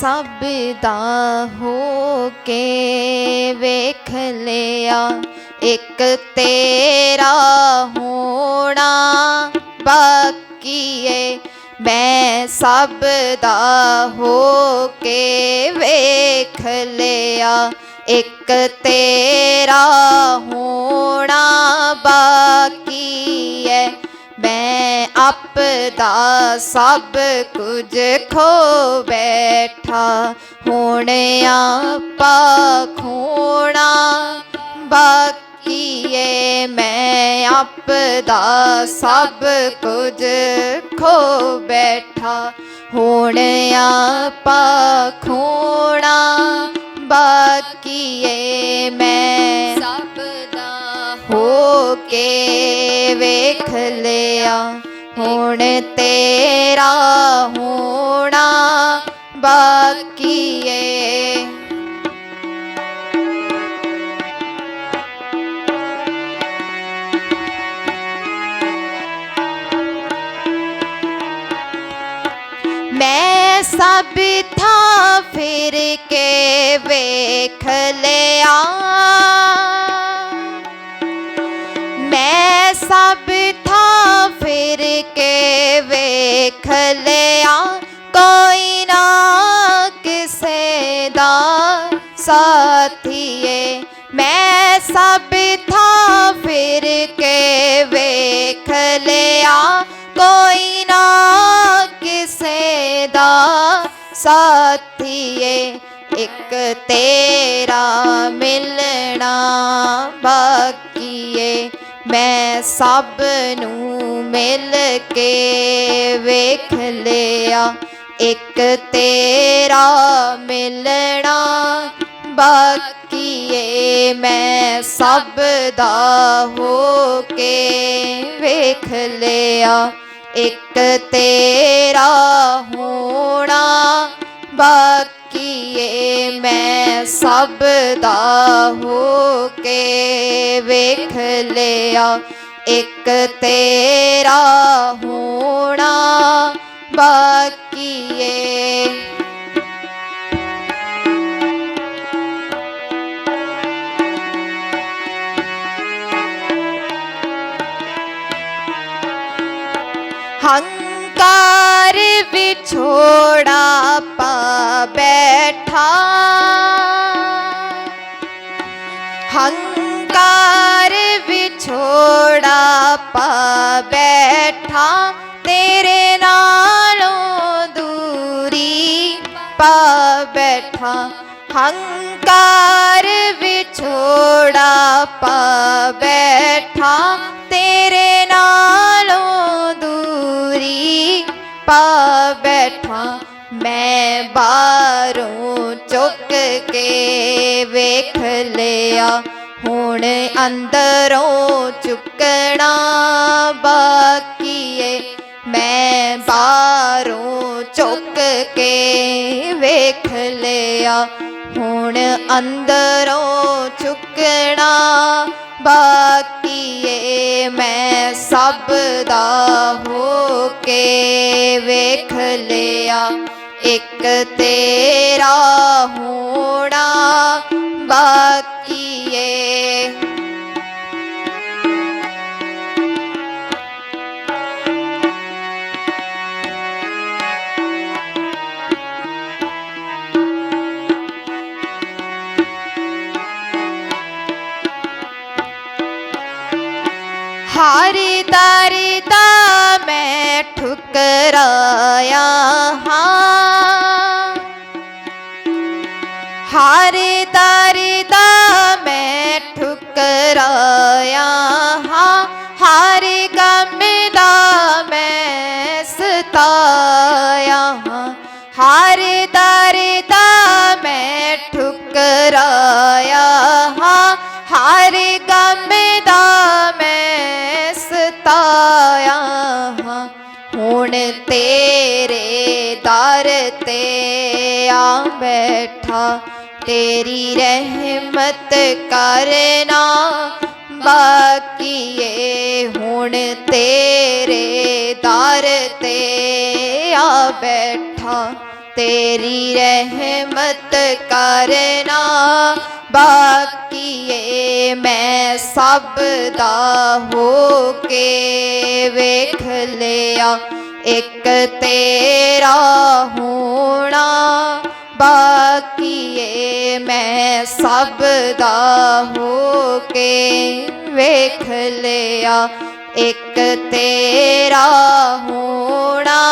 ਸਭ ਦਾ ਹੋ ਕੇ ਵੇਖ ਲਿਆ, ਇੱਕ ਤੇਰਾ ਹੋਣਾ ਬਾਕੀ ਏ। ਮੈਂ ਸਭ ਦਾ ਹੋ ਕੇ ਵੇਖ ਲਿਆ, ਇੱਕ ਤੇਰਾ ਹੋਣਾ ਬਾਕੀ ਏ। ਮੈਂ ਆਪ ਦਾ ਸਭ ਕੁਝ ਖੋ ਬੈਠਾ। ਹੁਣ ਆਪਾ ਖੋਣਾ ਬਾਕੀ ਏ, ਮੈਂ ਆਪਦਾ ਸਭ ਕੁਝ ਖੋ ਬੈਠਾ। ਹੁਣ ਆਪਾ ਖੋਣਾ ਬਾਕੀ ਏ, ਮੈਂ ਕੇ ਵੇਖ ਲਿਆ ਹੁਣ ਤੇਰਾ ਹੋਣਾ ਬਾਕੀ ਏ ਮੈਂ ਸਭ ਥਾਂ ਫਿਰ ਕੇ ਵੇਖ ਲਿਆ ਲਿਆ ਕੋਈ ਨਾ ਕਿਸੇ ਦਾ ਸਾਥੀਏ ਮੈਂ ਸਭ ਥਾਂ ਫਿਰ ਕੇ ਵੇਖ ਲਿਆ ਕੋਈ ਨਾ ਕਿਸੇ ਦਾ ਸਾਥੀਏ ਇੱਕ ਤੇਰਾ ਮਿਲਣਾ ਬਾਕੀ ਏ ਮੈਂ ਸਭ ਨੂੰ ਮਿਲ ਕੇ ਵੇਖ ਲਿਆ। ਇੱਕ ਤੇਰਾ ਮਿਲਣਾ ਬਾਕੀ ਏ। ਮੈਂ ਸਭ ਦਾ ਹੋ ਕੇ ਵੇਖ ਲਿਆ। ਇੱਕ ਤੇਰਾ ਹੋਣਾ ਬਾਕੀ ਏ। ਮੈਂ ਸਭ ਦਾ ਹੋ ਕੇ ਵੇਖ ਲਿਆ ਇੱਕ ਤੇਰਾ ਹੋਣਾ ਬਾਕੀ ਏ। ਹੰਕਾਰ ਵਿਛੋੜਾ ਪਾ ਬੈਠਾ, ਤੇਰੇ ਨਾਲੋਂ ਦੂਰੀ ਪਾ ਬੈਠਾ। ਹੰਕਾਰ ਵਿਛੋੜਾ ਪਾ ਬੈਠਾ, ਤੇਰੇ ਨਾਲੋਂ ਦੂਰੀ ਪਾ ਬੈਠਾ। ਮੈਂ ਬਾਹਰੋਂ ਚੁੱਕ ਕੇ ਵੇਖ ਲਿਆ। ਹੁਣ ਅੰਦਰੋਂ ਚੁੱਕਣਾ ਬਾਕੀ ਏ ਮੈਂ ਬਾਹਰੋਂ ਚੁੱਕ ਕੇ ਵੇਖ ਲਿਆ। ਹੁਣ ਅੰਦਰੋਂ ਚੁੱਕਣਾ ਬਾਕੀ ਏ ਮੈਂ ਸਭ ਦਾ ਹੋ ਕੇ ਵੇਖ ਲਿਆ। ਇੱਕ ਤੇਰਾ ਹੋਣਾ ਬਾਕੀ ਹਾਰੀ ਦਾਰੀ ਦਾ ਮੈਂ ਠੁਕਰਾਇਆ ਹਾਂ ਹਾਰੀ ਠੁਕਰਾਇਆ ਹਾਂ ਹਾਰੀ ਗਮ ਦਾ ਮੈਂ ਸਤਾਇਆ ਹਾਂ ਹਾਰੀ ਦਾਰੀ ਦਾ ਮੈਂ ਠੁਕਰਾਇਆ ਹਾਂ ਹਾਰੀ ਗਮ ਦਾ ਮੈਂ ਸਤਾਇਆ ਹਾਂ ਹੁਣ ਤੇਰੇ ਦਰ ਤੇ ਆ ਬੈਠਾ। ਤੇਰੀ ਰਹਿਮਤ ਕਰਨਾ ਬਾਕੀ ਏ ਹੁਣ ਤੇਰੇ ਦਰ ਤੇ ਆ ਬੈਠਾ। ਤੇਰੀ ਰਹਿਮਤ ਕਰਨਾ ਬਾਕੀ ਏ ਮੈਂ ਸਭ ਦਾ ਹੋ ਕੇ ਵੇਖ ਲਿਆ। ਇੱਕ ਤੇਰਾ ਹੋਣਾ ਬਾਕੀ ਮੈਂ ਸਭ ਦਾ ਹੋ ਕੇ ਵੇਖ ਲਿਆ। ਇੱਕ ਤੇਰਾ ਹੋਣਾ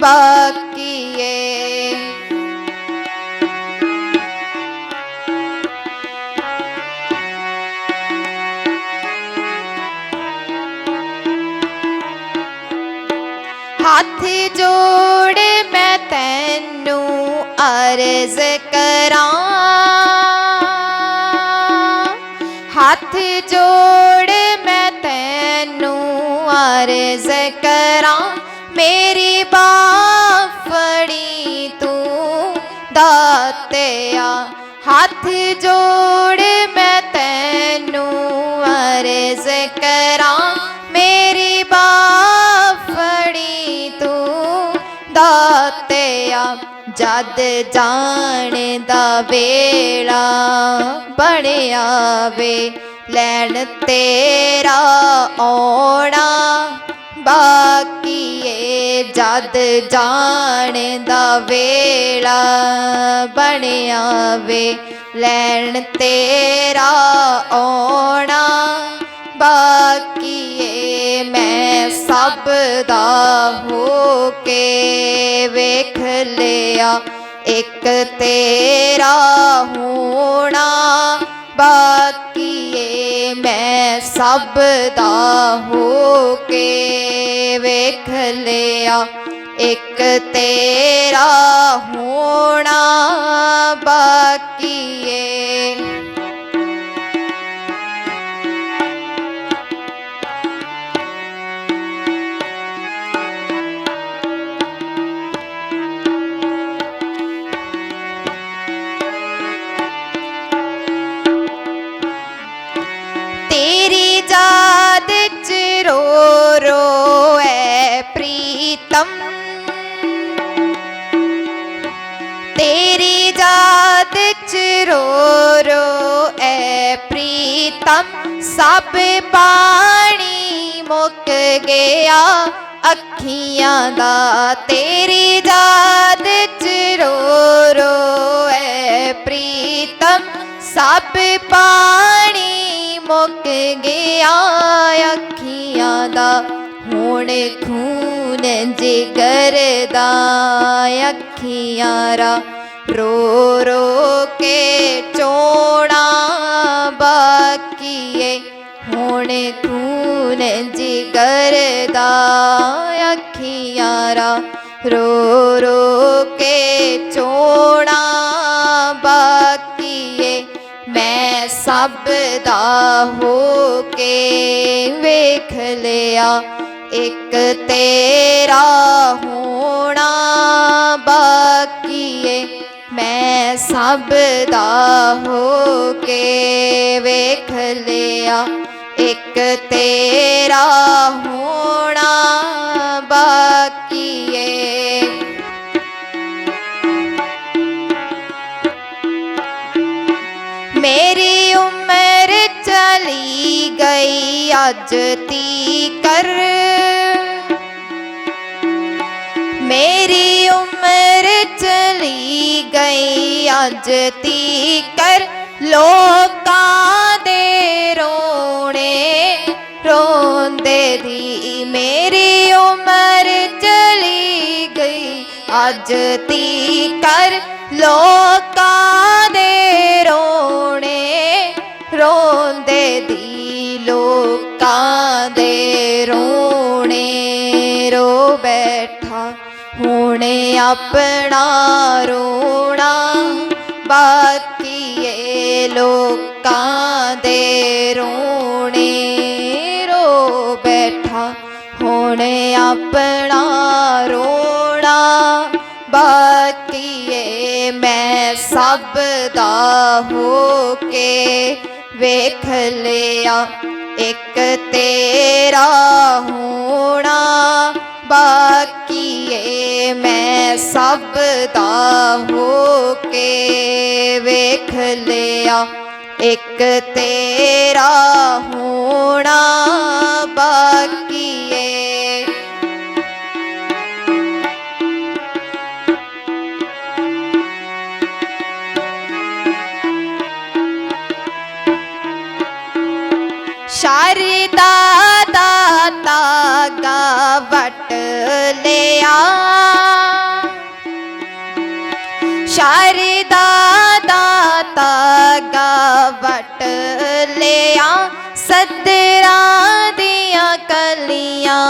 ਬਾਕੀ ਏ ਹੱਥ ਜੋੜ ਅਰਜ਼ ਕਰਾਂ। ਹੱਥ ਜੋੜ ਮੈਂ ਤੈਨੂੰ ਅਰਜ਼ ਕਰਾਂ। ਮੇਰੀ ਬਾਹ ਫੜੀ ਤੂੰ ਦਾਤਿਆ। ਹੱਥ ਜੋੜ ਮੈਂ ਤੈਨੂੰ ਅਰਜ਼ ਕਰਾਂ। ਮੇਰੀ ਬਾਹ ਫੜੀ ਤੂੰ ਦਾਤਿਆ। ਜਦ ਜਾਣ ਦਾ ਵੇਲਾ ਬਣਿਆ ਵੇ, ਲੈਣ ਤੇਰਾ ਆਉਣਾ। ਬਾਕੀ ਏ ਜਦ ਜਾਣ ਦਾ ਵੇਲਾ ਬਣਿਆ ਵੇ, ਲੈਣ ਤੇਰਾ ਆਉਣਾ। ਬਾਕੀ ਮੈਂ ਸਭ ਦਾ ਹੋ ਕੇ ਵੇਖ ਲਿਆ। ਇੱਕ ਤੇਰਾ ਹੋਣਾ ਬਾਕੀ ਏ, ਮੈਂ ਸਭ ਦਾ ਹੋ ਕੇ ਵੇਖ ਲਿਆ। ਇੱਕ ਤੇਰਾ ਹੋਣਾ ਬਾਕੀ ਪ੍ਰੀਤਮ ਤੇਰੀ ਯਾਦ ਚ ਰੋ ਰੋ ਐ ਪ੍ਰੀਤਮ ਸਭ ਪਾਣੀ ਮੁੱਕ ਗਿਆ ਅੱਖੀਆਂ ਦਾ ਤੇਰੀ ਯਾਦ ਚ ਰੋ ਰੋ ਐ ਪ੍ਰੀਤਮ ਸਭ ਪਾਣੀ ਮੁੱਕ ਗਿਆ ਅੱਖੀਆਂ ਦਾ ਹੁਣ ਖੂਨ ਜਿਗਰ ਦਾ ਅੱਖੀਆਂ ਰਾ ਰੋ ਰੋ ਕੇ ਚੋਣਾ ਬਾਕੀਏ। ਹੁਣ ਖੂਨ ਜਿਗਰ ਦਾ ਅੱਖੀਆਂ ਰਾ ਰੋ ਰੋ ਕੇ ਚੋਣਾ ਬਾਕੀਏ। ਮੈਂ ਸਭ ਦਾ ਹੋ ਕੇ ਵੇਖ ਲਿਆ। ਇੱਕ ਤੇਰਾ ਹੋਣਾ ਬਾਕੀ ਏ। ਮੈਂ ਸਭ ਦਾ ਹੋ ਕੇ ਵੇਖ ਲਿਆ। ਇੱਕ ਤੇਰਾ ਹੋਣਾ ਬਾਕੀ ਏ। ਮੇਰੀ ਉਮਰ ਚਲੀ ਗਈ, ਅੱਜ ਤੀ ਕਰ ਮੇਰੀ ਉਮਰ ਚਲੀ ਗਈ, ਅੱਜ ਤੀਕਰ ਲੋਕਾਂ ਦੇ ਰੋਣੇ ਰੋਂਦੇ ਦੀ। ਮੇਰੀ ਉਮਰ ਚਲੀ ਗਈ, ਅੱਜ ਤੀਕਰ ਲੋਕਾਂ ਹੁਣ ਆਪਣਾ ਰੋਣਾ, ਬਾਕੀ ਲੋਕਾਂ ਦੇ ਰੋਣੇ। ਰੋ ਬੈਠਾ, ਹੁਣ ਆਪਣਾ ਰੋਣਾ, ਬਾਕੀ ਮੈਂ ਸਭ ਦਾ ਹੋ ਕੇ ਵੇਖ ਲਿਆ, ਇੱਕ ਤੇਰਾ ਹੋਣਾ। ਸਭ ਦਾ ਹੋ ਕੇ ਵੇਖ ਲਿਆ। ਇੱਕ ਤੇਰਾ ਹੋਣਾ ਬਾਕੀ ਏ। ਸ਼ਾਰਦਾ ਦਾ ਤਾਗਾ ਵਟ ਲਿਆ। ਸ਼ਾਰਦਾ ਦਾ ਤਾਗਾ ਵਟ ਲਿਆ ਸੱਦਰਾਂ ਦੀਆਂ ਕਲੀਆਂ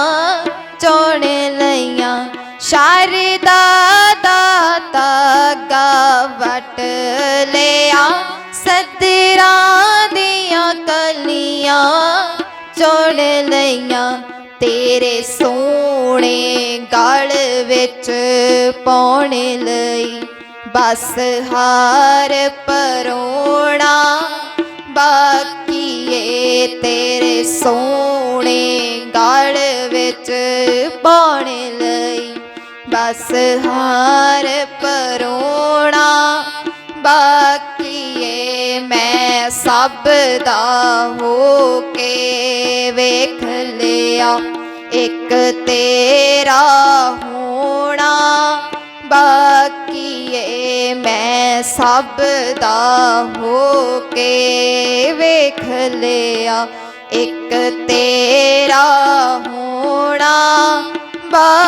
ਚੋਣ ਲਈਆਂ। ਸ਼ਾਰਦਾ ਦਾ ਤਾਗਾ ਵਟ ਲਿਆ ਸੱਦਰਾਂ ਦੀਆਂ ਕਲੀਆਂ ਚੋਣ ਲਈਆਂ। ਤੇਰੇ ਸੋਹਣੇ ਗਲ ਵਿੱਚ ਪਾਉਣ ਲਈ ਬਸ ਹਾਰ ਪਰੋਣਾ, ਬਾਕੀ ਏ ਤੇਰੇ ਸੋਹਣੇ ਗਲ ਵਿੱਚ ਪਾਉਣ ਲਈ। ਬਸ ਹਾਰ ਪਰੋਣਾ, ਬਾਕੀ ਏ ਮੈਂ ਸਭ ਦਾ ਹੋ ਕੇ ਵੇਖ ਲਿਆ। ਇੱਕ ਤੇਰਾ ਹੋਣਾ ਬਾਕੀ ਮੈਂ ਸਭ ਦਾ ਹੋ ਕੇ ਵੇਖ ਲਿਆ। ਇੱਕ ਤੇਰਾ ਹੋਣਾ ਬਾਕੀਏ